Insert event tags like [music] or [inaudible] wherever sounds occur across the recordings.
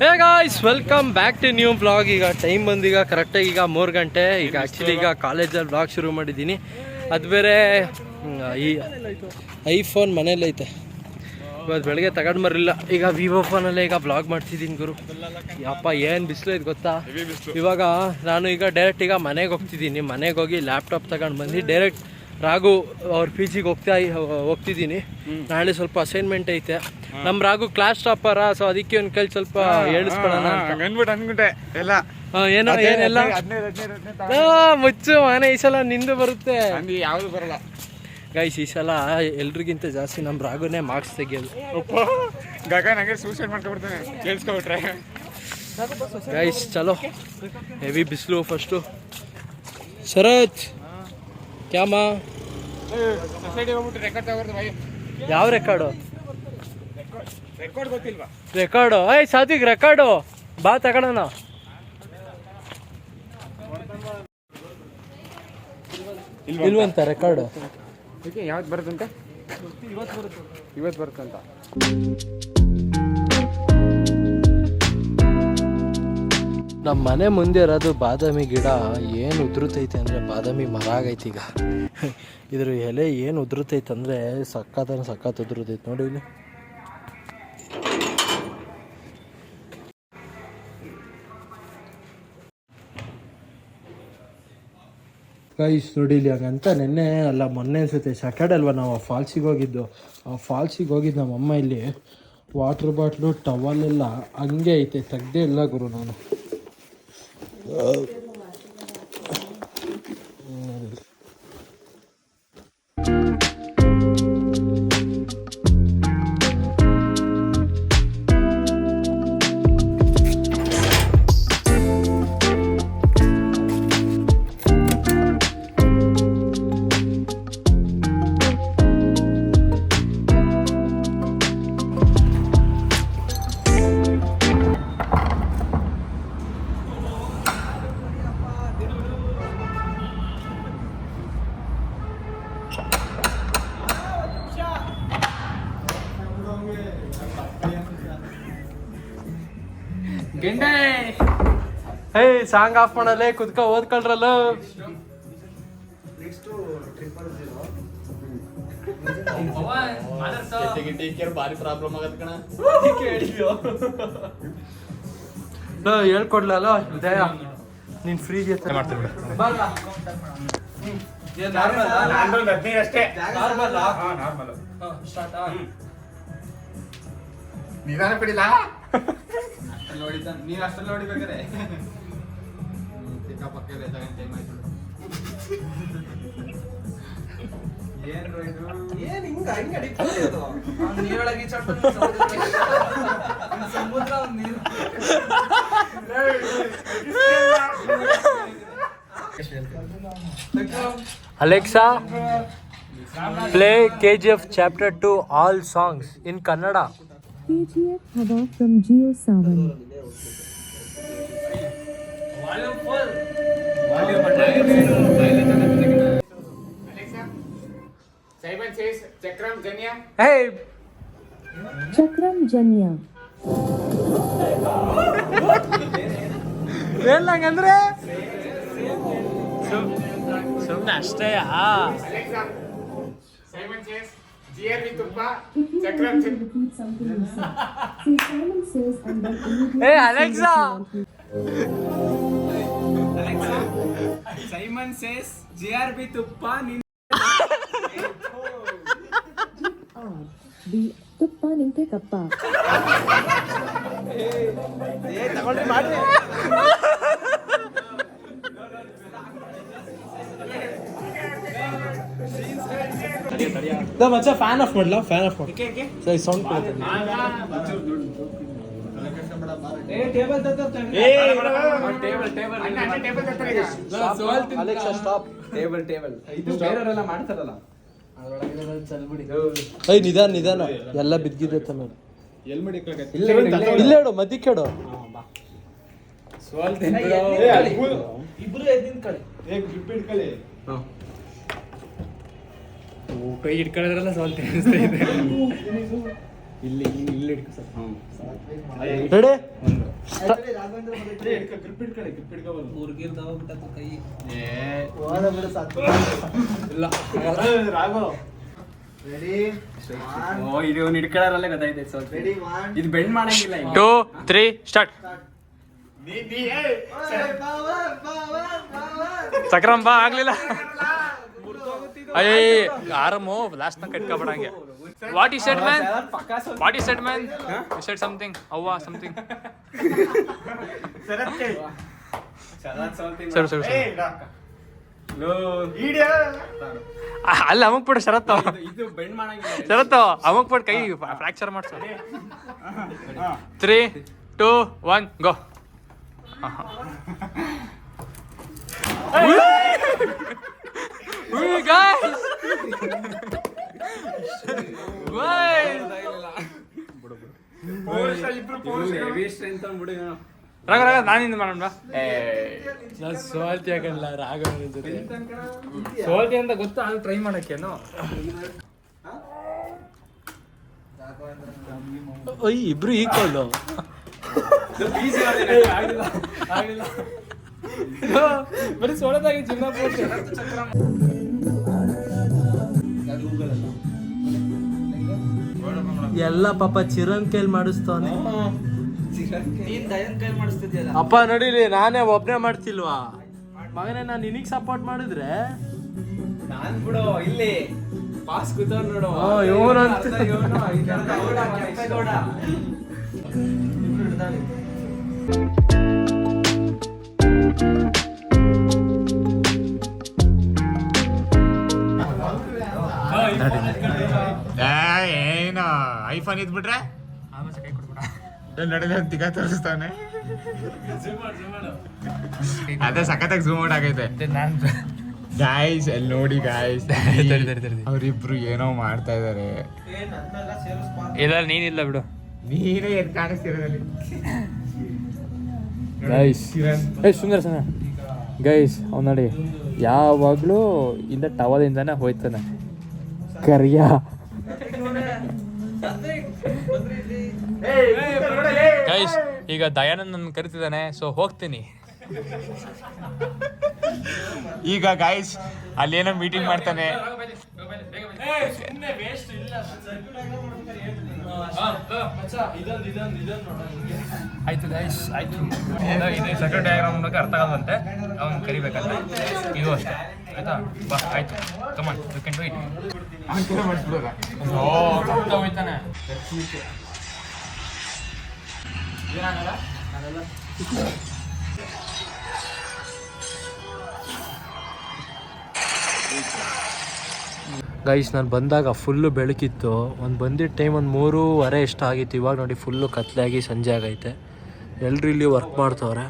Hey guys welcome back to new blog ಈಗ time ಬಂದೀಗ ಕರೆಕ್ಟಾಗಿ ಈಗ ಮೂರು ಗಂಟೆ. ಈಗ ಆ್ಯಕ್ಚುಲಿ ಈಗ ಕಾಲೇಜಲ್ಲಿ ಬ್ಲಾಗ್ ಶುರು ಮಾಡಿದ್ದೀನಿ. ಅದು ಬೇರೆ ಈ ಐಫೋನ್ ಮನೇಲೈತೆ ಇವತ್ತು ಬೆಳಗ್ಗೆ ತಗೊಂಡು ಬರಲಿಲ್ಲ. ಈಗ ವಿವೋ ಫೋನಲ್ಲೇ ಈಗ ಬ್ಲಾಗ್ ಮಾಡ್ತಿದ್ದೀನಿ ಗುರು. ಯಪ್ಪ ಏನು ಬಿಸಿಲು ಐತೆ ಗೊತ್ತಾ? ಇವಾಗ ನಾನು ಈಗ ಡೈರೆಕ್ಟ್ ಈಗ ಮನೆಗೆ ಹೋಗ್ತಿದ್ದೀನಿ. ಮನೆಗೆ ಹೋಗಿ ಲ್ಯಾಪ್ಟಾಪ್ ತಗೊಂಡು ಬಂದು ಡೈರೆಕ್ಟ್ ರಾಘು ಅವ್ರ ಪಿ ಜಿಗೆ ಹೋಗ್ತಾ ಹೋಗ್ತಿದ್ದೀನಿ. ನಾಳೆ ಸ್ವಲ್ಪ ಅಸೈನ್ಮೆಂಟ್ ಐತೆ. ನಮ್ಮ ರಾಘು ಕ್ಲಾಸ್ ಟಾಪರ ಸೊ ಅದಕ್ಕೆ ಒಂದು ಕೈ ಸ್ವಲ್ಪ ಹೇಳಿಸ್ಕೊಳ್ಳೋಣ ಅಂತ. ಅನ್ಬಿಟ್ಟು ಎಲ್ಲ. ಏನೋ ಏನೆಲ್ಲ? ಮುಚ್ಚು ಮನೆ ಈ ಸಲ ನಿಂದು ಬರುತ್ತೆ. ಯಾವ್ದು ಬರಲ್ಲ. ಗೈಸ್ ಈ ಸಲ ಎಲ್ರಿಗಿಂತ ಜಾಸ್ತಿ ನಮ್ಮ ರಾಘುನೇ ಮಾರ್ಕ್ಸ್ ತೆಗಿಯೋದು. ಗಗನ್ ಹಂಗೆ ಸೂಸೈಡ್ ಮಾಡ್ಕೊಬಿಡ್ತಾನೆ ಕೇಳಿಸ್ಕೊಬಿಟ್ರೆ. ಗೈಸ್ ಚಲೋ. ಹೆವಿ ಬಿಸಿಲು ಫಸ್ಟು ಶರತ್! ಕ್ಯಾಮ? ಯಾವ ರೆಕಾರ್ಡು ರೆಕಾರ್ಡ್ ಗೊತ್ತಿಲ್ವಾ? ರೆಕಾರ್ಡು ಏಯ್ ಸಾತ್ವಿಕ್ ರೆಕಾರ್ಡು ಬಾ ತಗೊಳ್ಳೋಣ ಇಲ್ವಂತ? ರೆಕಾರ್ಡು ಓಕೆ ಯಾವ್ದು ಬರುತ್ತಂತ? ಇವತ್ತು ಬರುತ್ತಂತ. ನಮ್ಮ ಮನೆ ಮುಂದೆ ಇರೋದು ಬಾದಾಮಿ ಗಿಡ. ಏನು ಉದುರುತೈತೆ ಅಂದರೆ ಬಾದಾಮಿ ಮರ ಆಗೈತೆ ಈಗ. ಇದ್ರ ಎಲೆ ಏನು ಉದುರುತೈತೆ ಅಂದರೆ ಸಕ್ಕತ್ತ ಸಕ್ಕತ್ ಉದುರುತೈತೆ. ನೋಡಿ ಇಲ್ಲಿ. ಗೈಸ್ ನೋಡಿ ಇಲ್ಲಿ ಹಂಗಂತ ನಿನ್ನೆ ಅಲ್ಲ ಮೊನ್ನೆ ಅನ್ಸುತ್ತೆ ಸ್ಯಾಟರ್ಡೆ ಅಲ್ವಾ ನಾವು ಆ ಫಾಲ್ಸಿಗೆ ಹೋಗಿದ್ದು. ಆ ಫಾಲ್ಸಿಗೆ ಹೋಗಿದ್ದು ನಮ್ಮಮ್ಮ ಇಲ್ಲಿ ವಾಟ್ರ್ ಬಾಟ್ಲು ಟವಲ್ ಎಲ್ಲ ಹಂಗೆ ಐತೆ, ತೆಗ್ದೇ ಇಲ್ಲ ಗುರು ನಾನು. ಹೇ ಸಾಂಗ್ ಆಫ್ ಮಾಡಲ್ಲೇ ಕುದ್ಕ ಓದ್ಕೊಳ್ರಲ್ಲ. ಹೇಳ್ಕೊಡ್ಲಲ್ಲ ಉದಯ. ನೀನ್ ಫ್ರೀ ಮಾಡ್ತೀನಿ ಅಷ್ಟೇ. ಹಾಂ [laughs] ನಿಧಾನ ಬಿಡಿಲ್ಲ ನೀನ್ ಅಷ್ಟಲ್ಲಿ ನೋಡಿಬೇಕಾರೆ ಚಿಕ್ಕ ಪಕ್ಕದ ಟೈಮ್ ಆಯ್ತು ಏನ್ ಏನ್ ಹಿಂಗ ಹಿಂಗ ಅಡಿಕ್ಟ್ ನೀರೊಳಗೆ ಸಮುದ್ರ ನೀರು. Alexa play K G F chapter two all songs in Kannada KGF Hava from Geo Sawan. Simon says ಚಕ್ರಂ Janya hey Chakram Janya. ಏನಂಗಂದ್ರೆ ಸುಮ್ಮನೆ ಅಷ್ಟೇಯಾ ಅಲೆಕ್ಸಾ ಸೈಮನ್ ಸೇಸ್ ಜಿಆರ್ಬಿ [laughs] ತುಪ್ಪ ಚಕ್ರಂ Jan Repeat something you say. Say Simon says and then immediately Hey, say Alexa. what you want. Simon says G R B ತುಪ್ಪ ನಿನ್ R. B. ತುಪ್ಪ ನಿಂತೆ ಕಪ್ಪ ಮಚ್ಚ fan off ಮಾಡ್ಲಾ? Fan off ಮಾಡಿ. ಸರಿ ಸೌಂಡ್ ಏ ಟೇಬಲ್ ತತ್ತ ಟೇಬಲ್ ಟೇಬಲ್ ಅಣ್ಣ ಅಣ್ಣ ಟೇಬಲ್ ಹತ್ರ ಈಗ ಅಲೆಕ್ಸಾ ಸ್ಟಾಪ್ ಟೇಬಲ್ ಟೇಬಲ್ ಇದು ಬೇರೆಯವರೆಲ್ಲ ಮಾಡ್ತಾರಲ್ಲ. ಏಯ್ ನಿಧಾನ ನಿಧಾನ. ಎಲ್ಲ ಬಿದ್ದಿದೆ ತಾನೆ ಇಲ್ಲೇ ಇಡು, ಇಲ್ಲೇ ಇಡು. ಇಲ್ಲೇ ಹೇಳು ಮದ್ದಿ ಕೇಳು ಇಬ್ರು ಹಿಡ್ಕಳಿ ಕೈ ಇಟ್ಕೊಳ್ಳೋದ್ರಲ್ಲ ಸ್ವಲ್ಪ ಅನಿಸ್ತಾ ಇದೆ. ಇಲ್ಲಿ ಇಲ್ಲಿ ಇಟ್ಕೊ ಸ್ವಲ್ಪ ರೆಡಿ ಒಂದು ಓ ಇದು ಬೆಂಡ್ ಮಾಡಂಗಿಲ್ಲ. ಟೂ ತ್ರೀ ಸ್ಟಾರ್ಟ್ ಸಕ್ರಮ್ ಬಾ ಆಗ್ಲಿಲ್ಲ. ಅಯ್ಯ ಆರಾಮು ಲಾಸ್ಟ್ ತನಕ ಇಟ್ಕೊಬೇಡಂಗೆ. ವಾಟ್ ಈ ಸೆಟ್ ಮ್ಯಾನ್ ವಾಟ್ ಈ set man you set something ಅವ್ವ ಸಮಥಿಂಗ್ ಶರತ್. ಸರಿ ಸರಿ ಸರಿ. ಲೋ. ಅಲ್ಲ ಅಮಕ್ ಬಿಡ ಶರತ್ ಶರತ್ತು ಅಮಕ್ ಬಿಡು ಕೈ ಫ್ರಾಕ್ಚರ್ ಮಾಡ್ಸ. Three two one go strength guys! ನಾನಿಂದ ಮಾಡೋಣ ನಾನು ಸೋಲ್ತಿ ಆಗಲ್ಲ ರಾಗ ಸೋಲ್ತಿ ಅಂತ ಗೊತ್ತು? ಅಲ್ಲಿ ಟ್ರೈ ಮಾಡಕ್ಕೇನು? ಅಯ್ಯ ಇಬ್ರು ಈಕ್ವಲ್ ಬರೀ ಸೋಳದಾಗಿ ಚಿನ್ನ ಎಲ್ಲ ಪಾಪ ಚಿರನ್ ಕೈಲಿ ಮಾಡಿಸ್ತಾನೆ. ಅಪ್ಪ ನಡೀಲಿ ನಾನೇ ಒಬ್ನೇ ಮಾಡ್ತಿಲ್ವಾ? ಮಗನೇ ನಾನು ನಿನಗ್ ಸಪೋರ್ಟ್ ಮಾಡಿದ್ರೆ? ನಾನ್ ಬಿಡು ಇಲ್ಲಿ ಪಾಸ್ ಕೂತವ್ನು ನೋಡು. ಇವ್ನಂತ. ಐಫೋನ್ ಇದ್ಬಿಟ್ರೆ? ನಡೆದ ತಿಗ ತೋರಿಸ್ತಾನೆ. ಅದೇ ಸಖತ್ತಾಗಿ ಝೂಮ್ ಔಟ್ ಆಗೈತೆ. ಗಾಯ್ಸ್ ಅಲ್ಲಿ ನೋಡಿ ಗಾಯ್ಸ್ ಅವ್ರಿಬ್ರು ಏನೋ ಮಾಡ್ತಾ ಇದಾರೆ. ಇಲ್ಲ ನೀನಿಲ್ಲ ಬಿಡು. ನೀನೇ ಎದ್ ಕಾಣಿಸ್ತಿರೋದಲ್ಲಿ. ಗೈಸ್ ಏ ಸುಂದರ ಸಣ್ಣ ಗೈಸ್ ಅವ್ನು ನೋಡಿ ಯಾವಾಗಲೂ ಇಂದ ಟವಲಿಂದಾನೆ ಹೋಯ್ತಾನೆ. ಕರಿಯ. ಗೈಸ್ ಈಗ ದಯಾನಂದ್ ನನ್ನ ಕರಿತಿದ್ದಾನೆ ಸೊ ಹೋಗ್ತೀನಿ. ಈಗ ಗಾಯ್ಸ್ ಅಲ್ಲೇನೋ ಮೀಟಿಂಗ್ ಮಾಡ್ತಾನೆ. ಆಯ್ತು ಗೈಸ್ ಆಯ್ತು. ಇದು ಸರ್ಕ್ಯೂಟ್ ಡಯಾಗ್ರಾಮ್ ಮೂಲಕ ಅರ್ಥ ಆಗದಂತೆ. ಅವನು ಕರಿಬೇಕಂತ ಇದು ಅಷ್ಟೇ. ಆಯ್ತಾ? ಬಾ ಆಯ್ತು. Come on you can wait ಮಾಡಿಸ್ಬಿಡೋದ ಓ ಗೈಸ್ ನಾನು ಬಂದಾಗ ಫುಲ್ಲು ಬೆಳಕಿತ್ತು. ಒಂದು ಬಂದಿದ್ದ ಟೈಮ್ ಒಂದು ಮೂರೂವರೆ ಇಷ್ಟ ಆಗಿತ್ತು. ಇವಾಗ ನೋಡಿ ಫುಲ್ಲು ಕತ್ಲೆಯಾಗಿ ಸಂಜೆ ಆಗೈತೆ. ಎಲ್ಲರೂ ಇಲ್ಲಿ ವರ್ಕ್ ಮಾಡ್ತವ್ರೆ.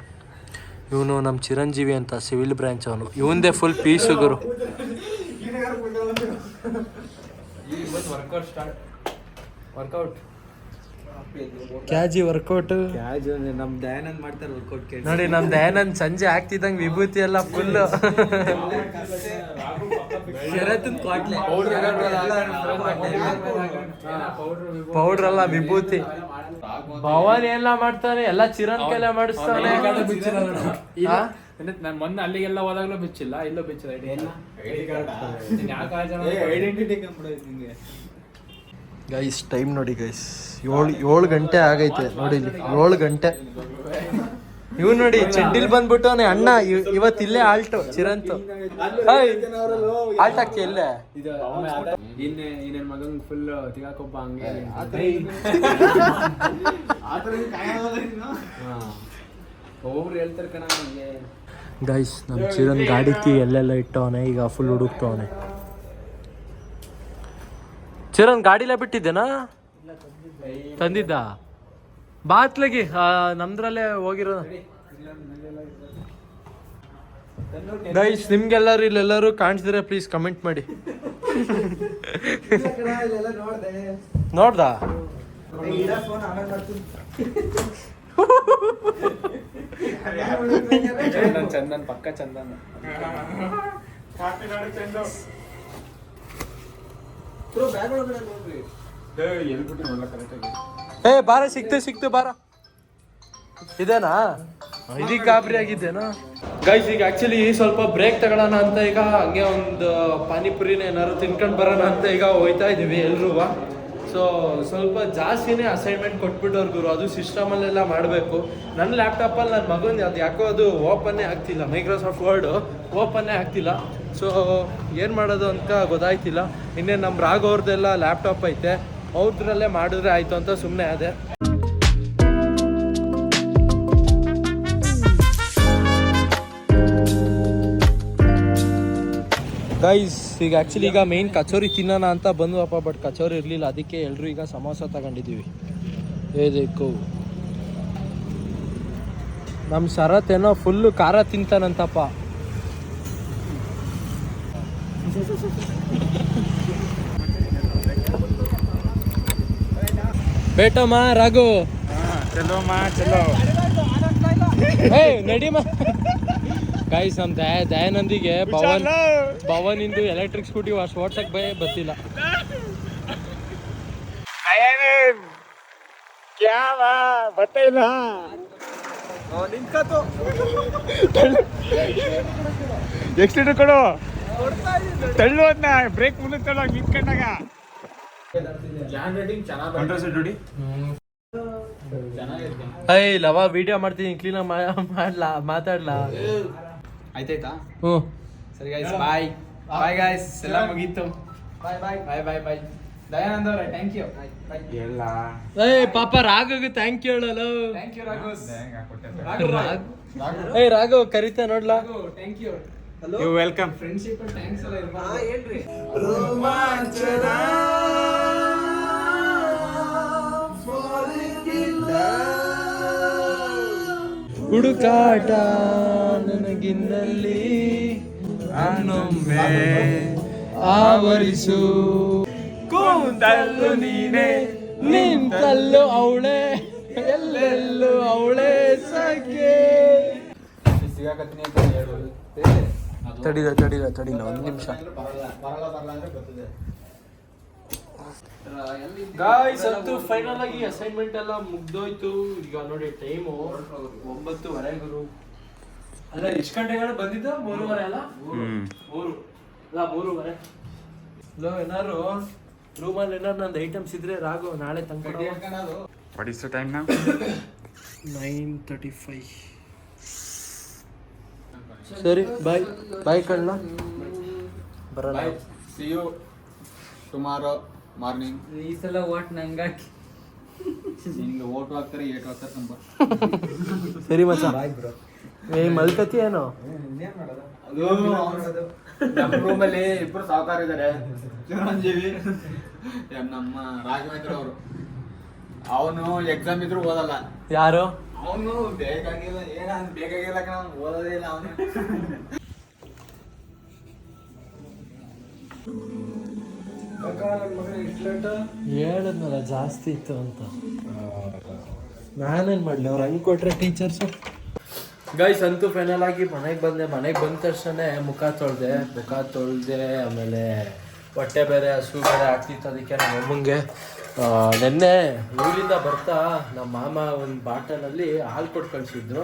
ಇವನು ನಮ್ಮ ಚಿರಂಜೀವಿ ಅಂತ ಸಿವಿಲ್ ಬ್ರ್ಯಾಂಚ್ ಅವನು. ಇವಂದೇ ಫುಲ್ ಪೀಸು ಗುರು. ವರ್ಕೌಟ್ ಸ್ಟಾರ್ಟ್ ವರ್ಕೌಟ್ ಕ್ಯಾಜಿ ವರ್ಕೌಟ್ ನಮ್ ದಯಾನಂದ್ ಮಾಡ್ತಾರೆ ವರ್ಕೌಟ್ ಕೇಳಿ. ನೋಡಿ ನಮ್ ದಯಾನಂದ್ ಸಂಜೆ ಆಗ್ತಿದ್ದಂಗೆ ವಿಭೂತಿ ಎಲ್ಲ ಫುಲ್ ಕ್ವಾಟ್ಲೆ. ಪೌಡ್ರ್ ಎಲ್ಲ ವಿಭೂತಿ. ಭವಾನಿ ಎಲ್ಲ ಮಾಡ್ತಾನೆ ಎಲ್ಲ ಚಿರನ್ ಮಾಡ್ಸ್ತಾನೆ. ಮಾಡಿಸ್ತಾನೆ ನಾನು ಮೊನ್ನೆ ಅಲ್ಲಿಗೆಲ್ಲ ಹೋದಾಗ್ಲೂ ಬಿಚ್ಚಿಲ್ಲ ಇಲ್ಲೂ ಬಿಚ್ಚಿಲ್ಲ ಐಡೆಂಟಿಟಿ ಕಂಪ್ಲೀಟ್ ನಿಂಗೆ. ಗೈಸ್ ಟೈಮ್ ನೋಡಿ ಗೈಸ್ ಏಳು ಏಳು ಗಂಟೆ ಆಗೈತೆ ನೋಡಿ ಇಲ್ಲಿ. ಏಳು ಗಂಟೆ. ಇವ್ ನೋಡಿ ಚಡ್ಡಿಲ್ ಬಂದ್ಬಿಟ್ಟವನೆ ಅಣ್ಣ ಇವತ್ ಇವತ್ತು ಇಲ್ಲೇ ಆಲ್ಟು ಚಿರಂತು. ಆಲ್ಟ್ ಹಾಕಿ ಇಲ್ಲೇ. ಇದು ಇನ್ನೇ ಇನ್ನೇನ್ ಮಗನ್ ಫುಲ್ ತಿಗಾಕೊಬ್ಬ ಹಂಗೆ ಒಬ್ಬೊಬ್ರು ಹೇಳ್ತಾರೆ ಕಣ ಗೈಸ್ ನಮ್ಮ ಚಿರನ್ ಗಾಡಿ ಕೀ ಎಲ್ಲೆಲ್ಲ ಇಟ್ಟವನೆ ಈಗ ಫುಲ್ ಹುಡುಕ್ತವನೆ. ಚಿರನ್ ಗಾಡಿಲೇ ಬಿಟ್ಟಿದ್ದೇನಾ? ತಂದಿದ್ದ. ಬಾತ್ಲಗಿ ನಮ್ದ್ರಲ್ಲೇ ಹೋಗಿರೋ ಗೈಸ್ ನಿಮ್ಗೆಲ್ಲರೂ ಇಲ್ಲೆಲ್ಲರೂ ಕಾಣಿಸಿದ್ರೆ ಪ್ಲೀಸ್ ಕಮೆಂಟ್ ಮಾಡಿ. ನೋಡ್ದ? ಚಂದನ್ ಪಕ್ಕ ಚಂದನ್ ಬ್ರೋ ಬ್ಯಾಗ್ ಒಳಗಡೆ ನೋಡ್ರಿ ಎಲ್ಬಿಟ್ಟು ನೋಡ್ಲ ಕರೆಕ್ಟಾಗಿ ಏ ಬಾರ ಸಿಕ್ತು ಸಿಕ್ತು ಬಾರ. ಇದೇನಾ? ಇದೀಗ ಗಾಬರಿ ಆಗಿದ್ದೇನಾ? ಗೈಸ್ ಈಗ ಆಕ್ಚುಲಿ ಸ್ವಲ್ಪ ಬ್ರೇಕ್ ತಗೊಳ್ಳೋಣ ಅಂತ ಈಗ ಹಂಗೆ ಒಂದು ಪಾನಿಪುರಿನ ಏನಾದ್ರು ತಿನ್ಕೊಂಡು ಬರೋಣ ಅಂತ ಈಗ ಹೋಯ್ತಾ ಇದೀವಿ ಎಲ್ರೂ. ಸೊ ಸ್ವಲ್ಪ ಜಾಸ್ತಿನೇ ಅಸೈನ್ಮೆಂಟ್ ಕೊಟ್ಬಿಟ್ಟವ್ರು ಗುರು. ಅದು ಸಿಸ್ಟಮಲ್ಲೆಲ್ಲ ಮಾಡಬೇಕು. ನನ್ನ ಲ್ಯಾಪ್ಟಾಪಲ್ಲಿ ನನ್ನ ಮಗನ ಅದು ಯಾಕೋ ಅದು ಓಪನ್ನೇ ಆಗ್ತಿಲ್ಲ ಮೈಕ್ರೋಸಾಫ್ಟ್ ವರ್ಡು ಓಪನ್ನೇ ಆಗ್ತಿಲ್ಲ. ಸೊ ಏನು ಮಾಡೋದು ಅಂತ ಗೊತ್ತಾಯ್ತಿಲ್ಲ. ಇನ್ನೇ ನಮ್ಮ ರಾಘವ್ರದ್ದೆಲ್ಲ ಲ್ಯಾಪ್ಟಾಪ್ ಐತೆ. ಅವ್ರದ್ರಲ್ಲೇ ಮಾಡಿದ್ರೆ ಆಯಿತು ಅಂತ ಸುಮ್ಮನೆ ಅದೇ. ಗೈಸ್ ಈಗ ಆ್ಯಕ್ಚುಲಿ ಈಗ ಮೇಯ್ನ್ ಕಚೋರಿ ತಿನ್ನೋಣ ಅಂತ ಬಂದ್ವಪ್ಪ ಬಟ್ ಕಚೋರಿ ಇರಲಿಲ್ಲ. ಅದಕ್ಕೆ ಎಲ್ಲರೂ ಈಗ ಸಮೋಸ ತಗೊಂಡಿದ್ದೀವಿ. ಏದಕ್ಕೂ ನಮ್ಮ ಶರತ್ ಏನೋ ಫುಲ್ಲು ಖಾರ ತಿಂತಾನಂತಪ್ಪ. ಬೇಟಮ್ಮ ರಾಘು. ಚಲೋ ಮಾ ಚಲೋ ನಡಿ ಮಾ ಗೈಸ್ ನಮ್ಮ ದಯ ದಯಾನಂದಿಗೆ ಪವನ್ ಪವನ್ ಇಂದು ಎಲೆಕ್ಟ್ರಿಕ್ ಸ್ಕೂಟಿ ಅಷ್ಟು ಓಡ್ಸಕ್ ಬೈ ಬರ್ತಿಲ್ಲ. ಕ್ಯಾ ವಾ? ಬತ್ತೈಲ್ಲ ಎಷ್ಟು ಲೀಟರ್ ಕೊಡು? ತಳ್ಳು ಅದನ್ನ ಬ್ರೇಕ್ ಮುಂದೆ ತಳ್ಳೋ ನಿಂತ್ಕೊಂಡಾಗ. ಐ ಲವ ವಿಡಿಯೋ ಮಾಡ್ತೀನಿ ಕ್ಲೀನ್ ಮಾಡ್ಲಾ ಮಾತಾಡ್ಲಾ? ಆಯ್ತಾಯ್ತಾ? ಹ್ಞೂ. ಸರಿ ಗಾಯ್ಸ್ ಬಾಯ್ ಬಾಯ್ ಗಾಯ್ಸ್ ಎಲ್ಲ ಮುಗೀತು. ಬಾಯ್ ಬಾಯ್ ಬಾಯ್ ಬಾಯ್ ಬಾಯ್ ದಯಾನಂದ ಅವರೇ ಥ್ಯಾಂಕ್ ಯು ಎಲ್ಲ. ಏ ಪಾಪ ರಾಘವ್ಗೆ ಥ್ಯಾಂಕ್ ಯು ಹೇಳಲ್ಲ. Thank you Raghav. ಏಯ್ ರಾಘವ್ ಕರಿತಾ ನೋಡ್ಲಾ? Thank you you welcome friendship thanks ಎಲ್ಲ ಇರ್ಬಾರ್ದು. ಹೇಳ್ರಿ. ಹುಡುಕಾಟ ನನಗಿನ್ನಲ್ಲಿ ಅನ್ನೊಮ್ಮೆ ಆವರಿಸು. ಕೂದಲ್ಲು ನೀನೆ ನಿಂತಲ್ಲು ಅವಳೆ ಎಲ್ಲೆಲ್ಲೂ ಅವಳೆ ಸಖೆ ಸಿಗಾಕತ್ತೀನಿ ಅಂತ ಹೇಳು ತಡಿಲ ತಡಿಲ ತಡಿಲ ಒಂದು ನಿಮಿಷ. ಬರಲ್ಲ ಬರಲ್ಲ ಬರಲ್ಲ ಅಂದ್ರೆ ಬರ್ತದೆ ಗಾಯ್ಸ್ ಅಂತೂ ಫೈನಲ್ ಆಗಿ ಅಸೈನ್ಮೆಂಟ್ ಎಲ್ಲ ಮುಗ್ದೋಯ್ತು. ಈಗ ನೋಡಿ ಟೈಮು ಒಂಬತ್ತುವರೆ ಗುರು ಅಲ್ಲ ಎಷ್ಟು ಗಂಟೆಗಳು ಬಂದಿದ್ದ? ಮೂರುವರೆ ಅಲ್ಲ? ಮೂರು. ಅಲ್ಲ ಮೂರುವರೆ. ಲೋ ಏನಾರು ರೂಮಲ್ಲಿ ಏನಾರು ನಂದು ಐಟಮ್ಸ್ ಇದ್ರೆ ರಾಘು ನಾಳೆ ತನಕ what is the time nine thirty five ಸರಿ ಬಾಯ್ ಬಾಯ್ ಕಣ್ಣ. ಬರಲ್ಲ ಸಿ ಯು ಟುಮಾರೋ ಮಾರ್ನಿಂಗ್ ಈ ಸಲ ಓಟ್ ನಂಗಾಕಿ ನಿಂಗೆ ಓಟ್ ಹಾಕ್ತಾರೆ ಏಟ್ ಹಾಕ್ತಾರೆ ತುಂಬ ಸರಿ ಮಚ್ಚ. ಏ ಮಲ್ಕತಿ ಏನೋ? ನಮ್ಮ ರೂಮಲ್ಲಿ ಇಬ್ರು ಸಾವುಕಾರ ಇದ್ದಾರೆ ಚಿರಂಜೀವಿ ನಮ್ಮ ರಾಘವೇಂದ್ರ ಅವರು. ಅವನು ಎಕ್ಸಾಮ್ ಇದ್ರು ಓದಲ್ಲ. ಯಾರು? ಅವನು ಬೇಕಾಗಿಲ್ಲ ಏನ ಬೇಕಾಗಿಲ್ಲ ಕಣ ಓದೋದೇ ಇಲ್ಲ ಅವನು. ಹೇಳದ್ನಲ್ಲ ಜಾಸ್ತಿ ಇತ್ತು ಅಂತ. ನಾನೇನ್ ಮಾಡ್ಲಿ ಅವ್ರು ಹಂಗೆ ಕೊಟ್ರೆ ಟೀಚರ್ಸು ಗೈಸ್ ಅಂತೂ ಫೈನಲ್ ಆಗಿ ಮನೆಗೆ ಬಂದೆ. ಮನೆಗೆ ಬಂದ ತಕ್ಷಣ ಮುಖ ತೊಳ್ದೆ ಮುಖ ತೊಳ್ದೆ ಆಮೇಲೆ ಹೊಟ್ಟೆ ಬೇರೆ ಹಸು ಬೇರೆ ಆಗ್ತಿತ್ತು ಅದಕ್ಕೆ ನಮ್ಮ ಅಮ್ಮಂಗೆ ನೆನ್ನೆ ಊರಿಂದ ಬರ್ತಾ ನಮ್ಮ ಮಾಮ ಒಂದು ಬಾಟಲಲ್ಲಿ ಹಾಲು ಕೊಟ್ಟು ಕಳಿಸಿದ್ರು.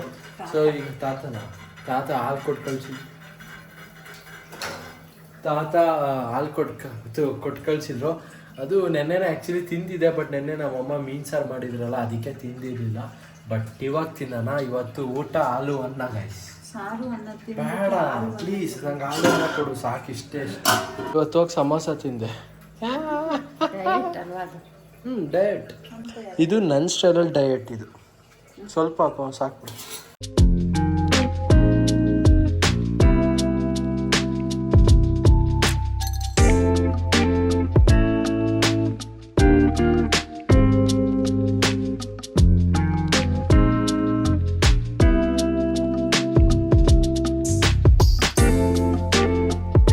ಸೊ ಈಗ ತಾತನ ತಾತ ಹಾಲು ಕೊಟ್ಟು ಕಳಿಸಿದ್ರು ತಾತ ಹಾಲು ಕೊಟ್ಟು ಕೊಟ್ಟು ಕಳಿಸಿದ್ರು. ಅದು ನೆನ್ನೆನೇ ಆ್ಯಕ್ಚುಲಿ ತಿಂದಿದೆ ಬಟ್ ನೆನ್ನೆ ನಮ್ಮಮ್ಮ ಮೀನು ಸಾರು ಮಾಡಿದ್ರಲ್ಲ ಅದಕ್ಕೆ ತಿಂದಿರಲಿಲ್ಲ. ಬಟ್ ಇವಾಗ ತಿನ್ನೋಣ ಇವತ್ತು ಊಟ ಹಾಲು ಅನ್ನ ಗೈಸ್ ಸಾರು ಅನ್ನ ಬೇಡ ಪ್ಲೀಸ್ ನಂಗೆ ಹಾಲು ಅನ್ನ ಕೊಡು ಸಾಕು ಇಷ್ಟೇ. ಇಷ್ಟ ಇವತ್ತು ಹೋಗಿ ಸಮೋಸ ತಿಂದೆ. ಹ್ಞೂ ಡಯಟ್ ಇದು ನನ್ನ ಸ್ಟೈಲಲ್ಲಿ ಡಯಟ್ ಇದು. ಸ್ವಲ್ಪ ಹಾಕೋ ಸಾಕು